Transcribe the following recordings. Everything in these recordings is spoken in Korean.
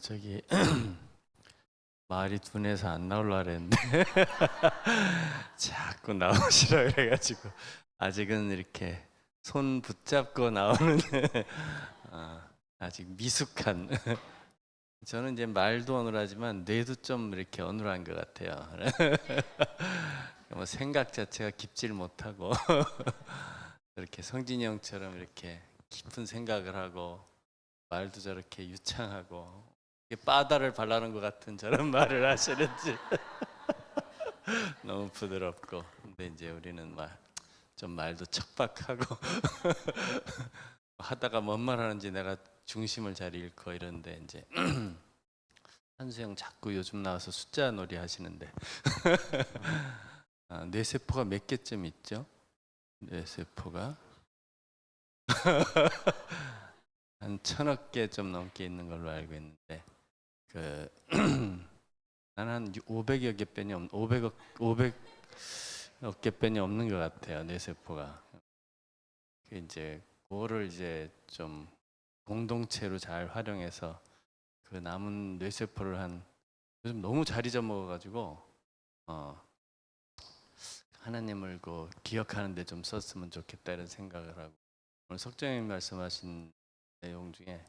저기 말이 둔해서 안 나올라 그랬는데 자꾸 나오시라 그래가지고 아직은 이렇게 손 붙잡고 나오는 아, 아직 미숙한 저는 이제 말도 어눌하지만 뇌도 좀 이렇게 어눌한 것 같아요. 뭐 생각 자체가 깊질 못하고 이렇게 성진이 형처럼 이렇게 깊은 생각을 하고 말도 저렇게 유창하고 바다를 발라는 것 같은 저런 말을 하시는지. 너무 부드럽고. 근데 이제 우리는 막좀 말도 척박하고. 하다가 뭔 말 하는지 내가 중심을 잘 잃고 이런데 이제 한수영 자꾸 요즘 나와서 숫자 놀이 하시는데. 아, 뇌세포가 몇 개쯤 있죠? 뇌세포가? 한 천억 개 좀 넘게 있는 걸로 알고 있는데 그 나는 한 500여 개 빼니 없 500억 500억 개 빼니 없는 것 같아요 뇌 세포가. 그 이제 그거를 이제 좀 공동체로 잘 활용해서 그 남은 뇌 세포를 한 요즘 너무 잘 잊어먹어가지고 어 하나님을 그 기억하는데 좀 썼으면 좋겠다 이런 생각을 하고 오늘 석정님 말씀하신 내용 중에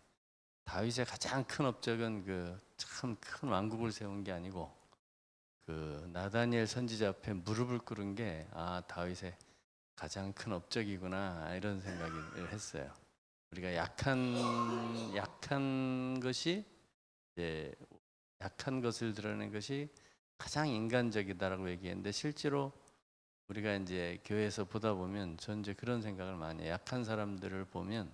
다윗의 가장 큰 업적은 그 참 큰 왕국을 세운 게 아니고 그 나다니엘 선지자 앞에 무릎을 꿇은 게 아 다윗의 가장 큰 업적이구나 이런 생각을 했어요. 우리가 약한 약한 것이 이제 약한 것을 드러낸 것이 가장 인간적이다라고 얘기했는데 실제로 우리가 이제 교회에서 보다 보면 전 이제 그런 생각을 많이 해요. 약한 사람들을 보면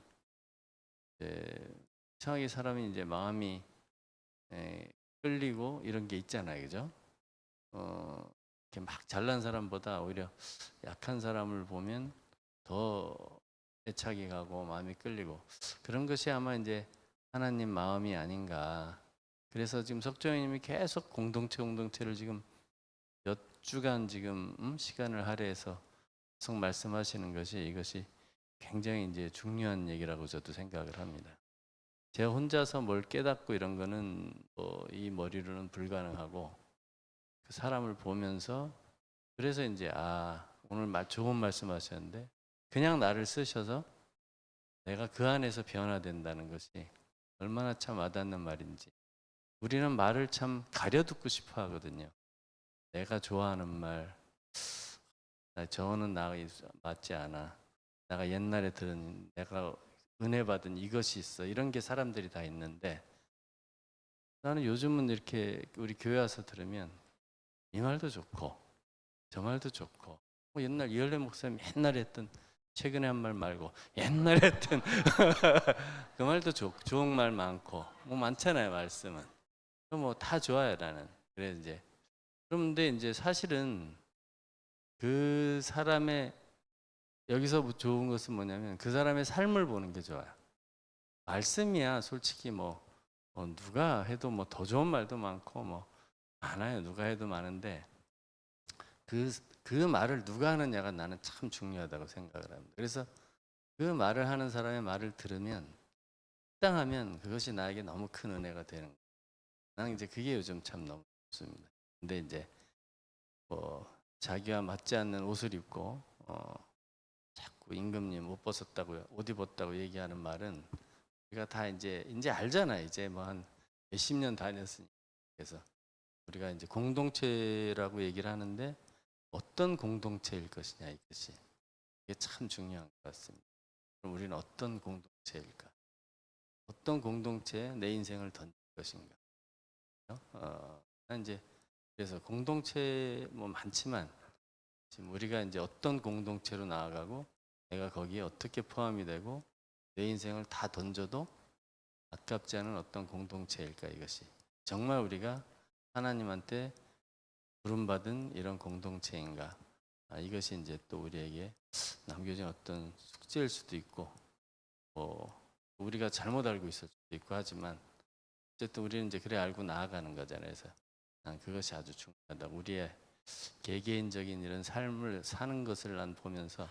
이제 이상하게 사람이 이제 마음이 에, 끌리고 이런 게 있잖아요, 그죠? 어, 이렇게 막 잘난 사람보다 오히려 약한 사람을 보면 더 애착이 가고 마음이 끌리고 그런 것이 아마 이제 하나님 마음이 아닌가. 그래서 지금 석정희님이 계속 공동체 공동체를 지금 몇 주간 지금 음? 시간을 할애해서 계속 말씀하시는 것이 이것이 굉장히 이제 중요한 얘기라고 저도 생각을 합니다. 제가 혼자서 뭘 깨닫고 이런 거는 뭐 이 머리로는 불가능하고 그 사람을 보면서 그래서 이제 아 오늘 말 좋은 말씀하셨는데 그냥 나를 쓰셔서 내가 그 안에서 변화된다는 것이 얼마나 참 와닿는 말인지 우리는 말을 참 가려 듣고 싶어 하거든요. 내가 좋아하는 말, 나 저거는 나 맞지 않아. 내가 옛날에 들은 내가 은혜 받은 이것이 있어. 이런 게 사람들이 다 있는데 나는 요즘은 이렇게 우리 교회 와서 들으면 이 말도 좋고 저 말도 좋고 뭐 옛날 이열래 목사님 옛날에 했던 최근에 한 말 말고 옛날에 했던 그 말도 좋, 좋은 말 많고 뭐 많잖아요 말씀은. 뭐 다 좋아요 나는. 그래 이제. 그런데 이제 사실은 그 사람의 여기서 뭐 좋은 것은 뭐냐면 그 사람의 삶을 보는 게 좋아요. 말씀이야 솔직히 뭐, 뭐 누가 해도 뭐 더 좋은 말도 많고 뭐 많아요. 누가 해도 많은데 그, 그 말을 누가 하느냐가 나는 참 중요하다고 생각을 합니다. 그래서 그 말을 하는 사람의 말을 들으면 합당하면 그것이 나에게 너무 큰 은혜가 되는 거예요. 나는 이제 그게 요즘 참 너무 좋습니다. 근데 이제 뭐 자기와 맞지 않는 옷을 입고 어 자꾸 임금님 옷 벗었다고 옷 입었다고 얘기하는 말은 우리가 다 이제 이제 알잖아 이제 뭐 한 몇십 년 다녔으니까 그래서 우리가 이제 공동체라고 얘기를 하는데 어떤 공동체일 것이냐 이것이 이게 참 중요한 것 같습니다. 그럼 우리는 어떤 공동체일까? 어떤 공동체에 내 인생을 던질 것인가? 어, 난 이제 그래서 공동체 뭐 많지만 지금 우리가 이제 어떤 공동체로 나아가고 내가 거기에 어떻게 포함이 되고 내 인생을 다 던져도 아깝지 않은 어떤 공동체일까 이것이 정말 우리가 하나님한테 부름받은 이런 공동체인가 아, 이것이 이제 또 우리에게 남겨진 어떤 숙제일 수도 있고 뭐 우리가 잘못 알고 있을 수도 있고 하지만 어쨌든 우리는 이제 그래 알고 나아가는 거잖아요. 그래서 난 그것이 아주 중요하다. 우리의 개개인적인 이런 삶을 사는 것을 난 보면서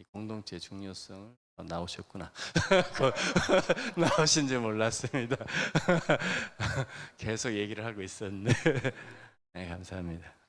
이 공동체의 중요성을 어, 나오셨구나. 그 나오신지 몰랐습니다. 계속 얘기를 하고 있었는데. 네, 감사합니다.